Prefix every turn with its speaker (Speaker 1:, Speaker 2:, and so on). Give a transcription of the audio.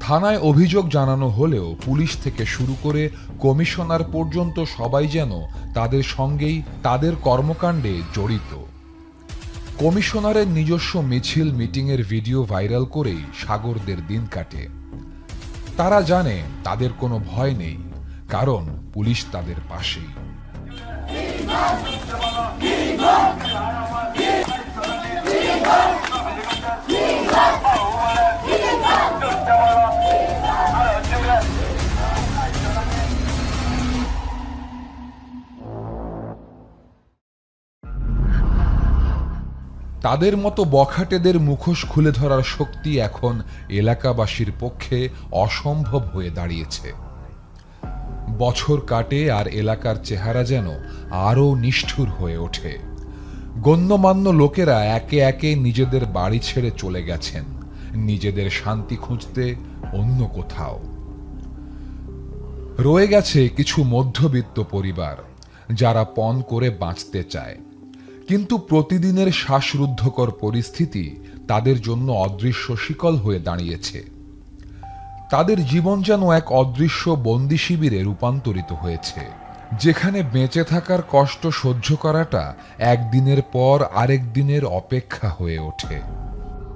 Speaker 1: থানায় অভিযোগ জানানো হলেও পুলিশ থেকে শুরু করে কমিশনার পর্যন্ত সবাই যেন তাদের সঙ্গেই তাদের কর্মকাণ্ডে জড়িত। কমিশনারের নিজস্ব মিছিল মিটিংয়ের ভিডিও ভাইরাল করেই সাগরদের দিন কাটে। তারা জানে তাদের কোনো ভয় নেই, কারণ পুলিশ তাদের পাশেই। তাদের মতো বখাটেদের মুখোশ খুলে ধরার শক্তি এখন এলাকাবাসীর পক্ষে অসম্ভব হয়ে দাঁড়িয়েছে। বছর কাটে আর এলাকার চেহারা যেন আরও নিষ্ঠুর হয়ে ওঠে। গণ্যমান্য লোকেরা একে একে নিজেদের বাড়ি ছেড়ে চলে গেছেন, নিজেদের শান্তি খুঁজতে অন্য কোথাও। রয়ে গেছে কিছু মধ্যবিত্ত পরিবার, যারা পণ করে বাঁচতে চায়। কিন্তু প্রতিদিনের শ্বাসরুদ্ধকর পরিস্থিতি তাদের জন্য অদৃশ্য শিকল হয়ে দাঁড়িয়েছে। তাদের জীবন যেন এক অদৃশ্য বন্দি শিবিরে রূপান্তরিত হয়েছে, যেখানে বেঁচে থাকার কষ্ট সহ্য করাটা একদিনের পর আরেক দিনের অপেক্ষা হয়ে ওঠে।